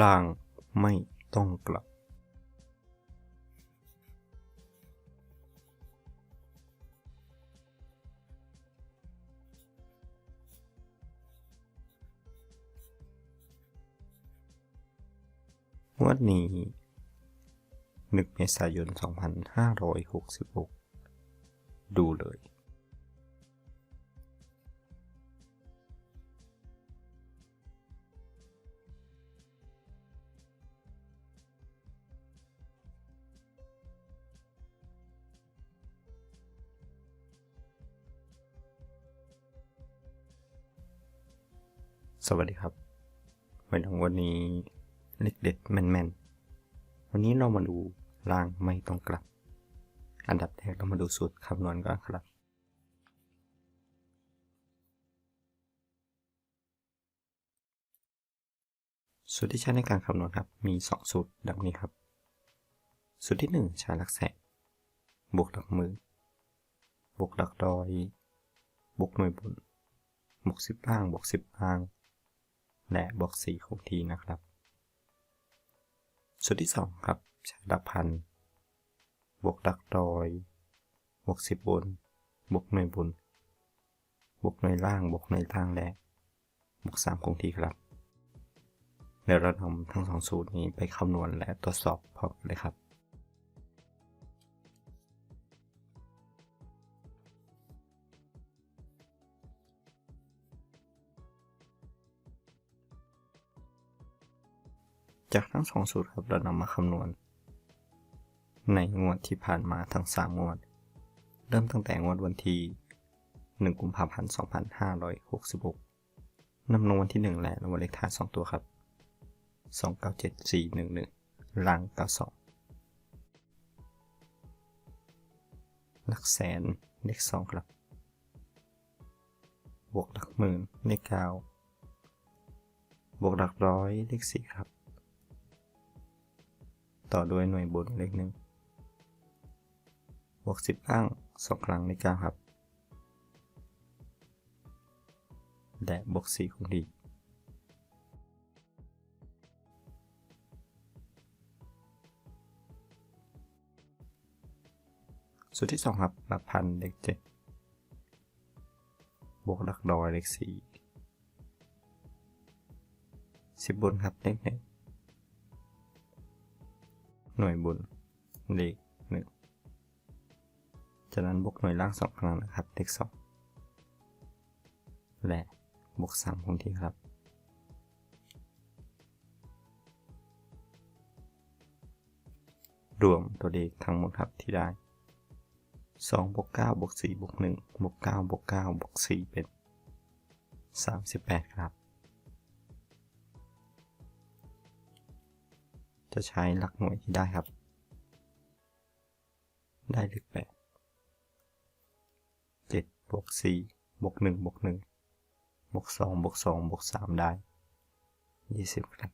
ล่างไม่ต้องกลับ วันนี้ 1 เมษายน 2566 ดูเลย สวัสดีครับวันวันนี้เล็กเด็ดแม่นๆวันนี้เรามาดูล่างไม่ต้องกลับ อันดับแรกเรามาดูสูตรคำนวณก่อนครับ สูตรที่ใช้ในการคำนวณครับ มี 2 สูตรดังนี้ครับ สูตรที่ 1 ใช้หลักแสนบวกหลักหมื่นบวกหลักร้อย บวกหน่วยบนบวกสิบล่างบวกสิบล่าง และบวกสี่คงทีนะครับสูตรที่ 2 ครับใช้หลักพัน บวกหลักร้อย บวกสิบบน บวกหน่วยบน บวกหน่วยล่าง บวกหน่วยล่างและบวกสามคงทีครับเดี๋ยวเรานำทั้งสองสูตรนี้ไปคำนวณและตรวจสอบพร้อมเลยครับ จากทั้งสองสูตรครับเรานำมาคำนวณ ในงวดที่ผ่านมาทั้ง3งวด เริ่มตั้งแต่งวดวันที่1กุมภาพันธ์2566นำลงวันที่ 1 และรางวัลเลขท้าย2ตัวครับ 297411ล่าง92หลักแสนเลข2ครับ บวกหลักหมื่นเลข9บวกหลักร้อยเลข4ครับ ต่อด้วยหน่วยบนเลขหนึ่งบวกสิบล่างสองครั้งในก้าครับ และบวกสี่คงดีสูตรที่สองครับ หลักพันเลขเจ็ดบวกหลักร้อยเลขสี่สิบบนครับเลขหนึ่ง หน่วยบุญเลขหนึ่งจากนั้นบวกหน่วยล่างสองครั้งนะครับ เลขสองและบวกสามคงที่ครับ รวมตัวเลขทั้งหมดครับที่ได้สองบวกเก้าบวกสี่บวกหนึ่งบวกเก้าบวกเก้าบวกสี่เป็นสามสิบแปดครับ จะใช้หลักหน่วยที่ได้ครับ ได้เลขแปดเจ็ดบวกสี่บวกหนึ่งบวกหนึ่งบวกสองบวกสองบวกสามได้ยี่สิบครับ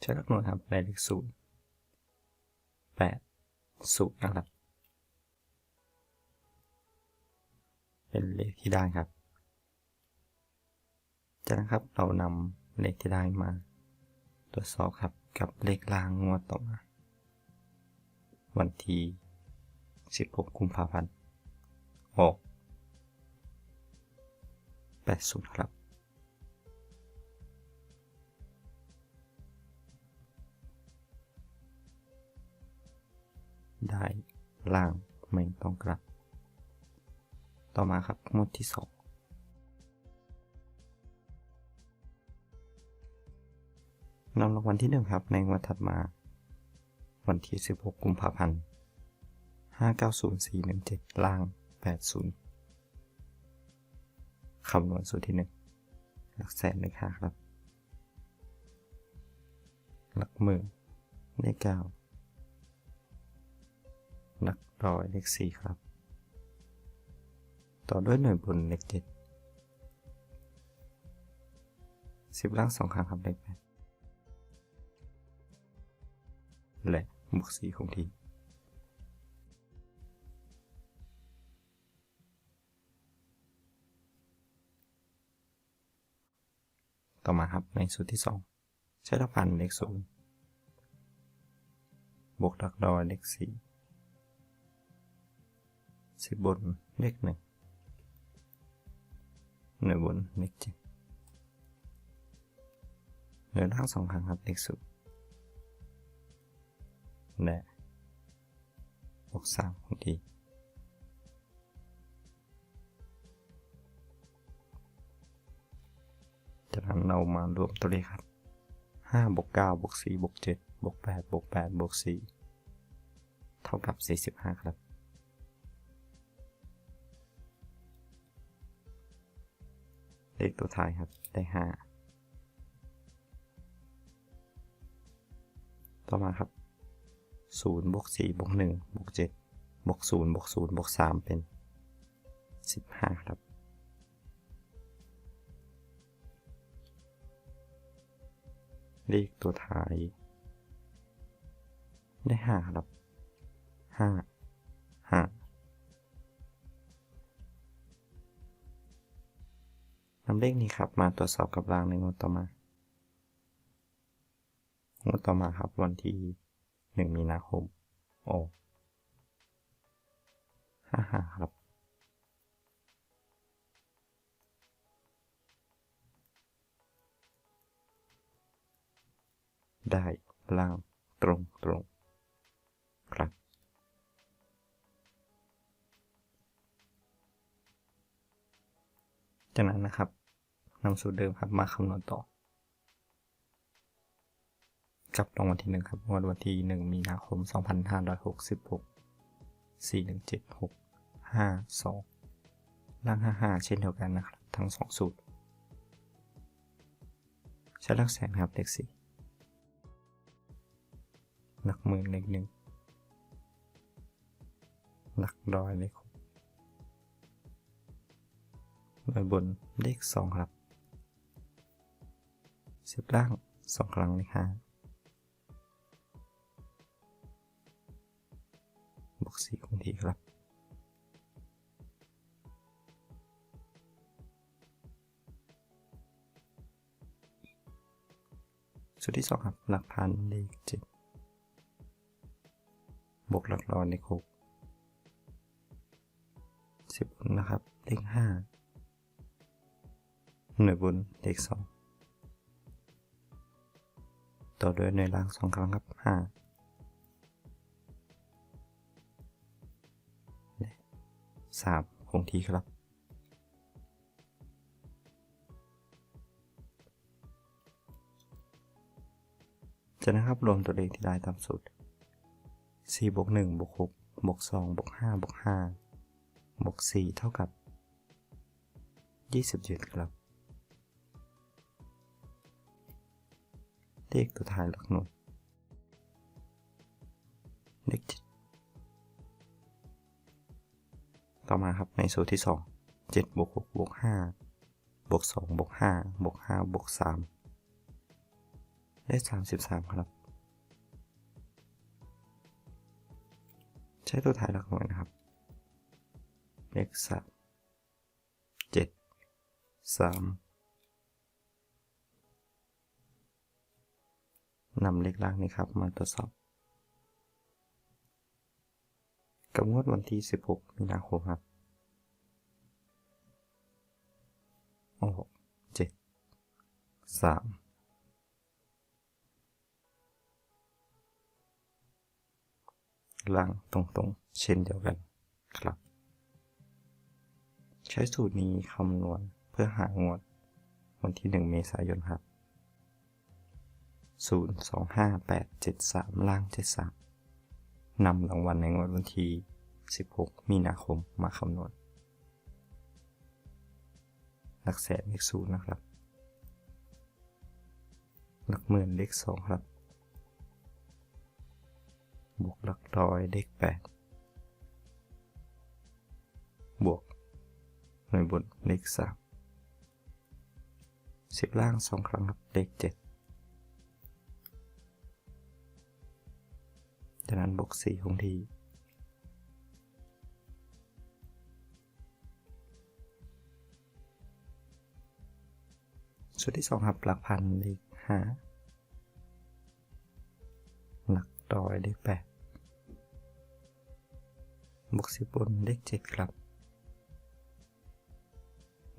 ใช้หลักหน่วยครับได้เลขศูนย์แปดศูนย์นะครับ เป็นเลขที่ได้ครับ จากนั้นครับเรานำเลขที่ได้มาตรวจสอบครับกับเลขล่างงวดต่อมา วันที่ 16 กุมภาพันธ์ออก80 ครับ ได้ล่างไม่ต้องกลับ ต่อมาครับงวดที่ 2 นำรางวัลที่หนึ่งครับในงวดถัดมา วันที่ 16 กุมภาพันธ์ 590417 ล่าง 80 คำนวณสูตรที่1หลักแสนเลขห้าครับ หลักหมื่นเลขเก้าหลักร้อยเลขสี่ครับ ต่อด้วยหน่วยบนเลขเจ็ดสิบล่างสองครั้งครับเลขแปด และบวกสีคงที่ต่อมาครับในสูตรที่สองใช้หลักพันเลขศูนย์บวกหลักร้อยเลขสี่สิบบนเลขหนึ่งหน่วยบนเลขเจ็ดหน่วยล่างสองครั้งครับเลขศูนย์ และบวกสามคงที่จากนั้นเรามารวมตัวเลขครับห้าบวกเก้าบวกสี่บวกเจ็ดบวกแปดบวกแปดบวกสี่เท่ากับสี่สิบห้าครับ เลขตัวท้ายครับได้ห้าต่อมาครับ ศูนย์บวกสี่บวกหนึ่งบวกเจ็ดบวกศูนย์บวกศูนย์บวกสามเป็นสิบห้าครับ เลขตัวท้าย ได้ห้าครับห้าห้านำเลขนี้ครับมาตรวจสอบกับรางในงวดต่อมางวดต่อมาครับวันที่ หนึ่งมีนาคมออกห้าห้าครับได้ล่างตรงตรงครับ จากนั้นนะครับนำสูตรเดิมครับมาคำนวณต่อ จับรางวัลที่หนึ่งครับงวดวันที่หนึ่งมีนาคม 2566 4176 52 ล่าง 55 เช่นเดียวกันนะครับ ทั้งสองสูตร ใช้ลักแสนครับเลขสี่หลักหมื่นเลขหนึ่งหลักร้อยเลขหกหน่วยบนเลขสองครับสิบล่างสองครั้งเลขห้า สีคงที่ครับ สูตรที่สองครับ หลักพันเลขเจ็ดบวกหลักร้อยเลขหกสิบบนนะครับ เลขห้าหน่วยบนเลขสองต่อด้วยหน่วยล่างสองครั้งครับห้า 3 คงที่ครับจะนะครับรวมตัวเลขที่ได้ต่ำสูตร4บวก1บวก6บวก2บวก5บวก5บวก4เท่ากับ 27 ครับ เลขตัวท้ายหลักหน่วยเลข7 ต่อมาครับในสูตรที่ 2 7บวก6บวก5บวก2บวก5บวก5บวก3ได้ 33 ครับ ใช้ตัวถ่ายหลักหน่วยนะครับเลขสามเจ็ดสามนำเลขล่างนี้ครับ มาตรวจสอบ กับงวดวันที่ 16 มีนาคมครับ โอ้เจ็ดสามล่างตรงๆ เช่นเดียวกันครับ ใช้สูตรนี้คำนวณเพื่อหางวดวันที่ 1 เมษายนครับ 0 2 5 8 7 3ล่าง73 นำรางวัลในงวดวันที่ 16 มีนาคมมาคำนวณ หลักแสนเลขศูนย์นะครับ หลักหมื่นเลขสองครับ บวกหลักร้อยเลขแปดบวกหน่วยบนเลขสามสิบล่างสองครั้งครับเลขเจ็ด จากนั้นบวกสี่คงที่สูตรที่สองครับหลักพันเลขห้าหลักร้อยเลขแปดบวกสิบบนเลขเจ็ดครับ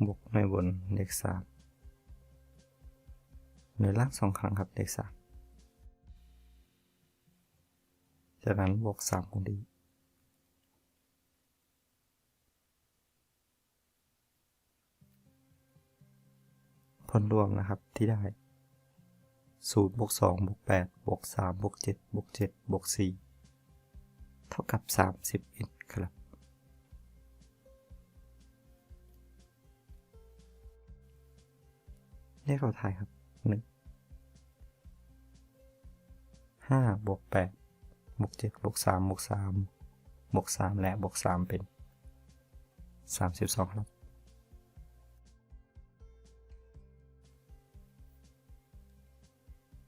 บวกหน่บนเลขสามหน่วยล่างสองครั้งครับเลขสาม จากนั้นบวกสามคงดีผลรวมนะครับที่ได้ศูนย์บวกสองบวกแปดบวกสามบวกเจ็ดบวกเจ็ดบวกสี่เท่ากับสามสิบเอ็ดครับ เลขเราทายครับหนึ่งห้าบวกแปด บวกเจ็ดบวกสามบวกสามบวกสามและบวกสามเป็นสามสิบสองครับ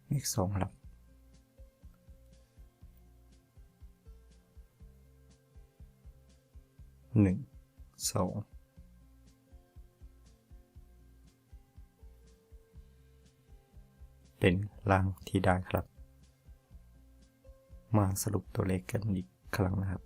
เลขสองครับ หนึ่ง สอง เป็นล่างที่ได้ครับ มาสรุปตัวเลขกันอีกครั้งนะครับ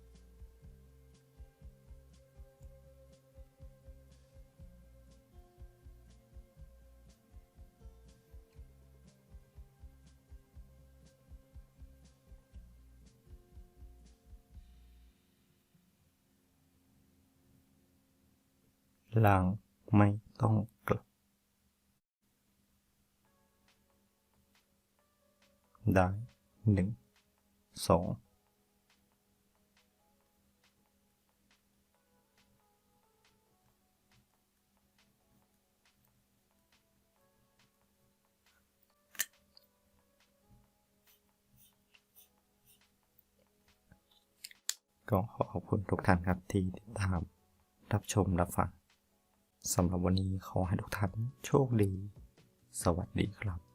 ล่างไม่ต้องกลับ ได้หนึ่ง สองก็ขอขอบคุณทุกท่านครับที่ติดตามรับชมรับฟังสำหรับวันนี้ขอให้ทุกท่านโชคดี สวัสดีครับ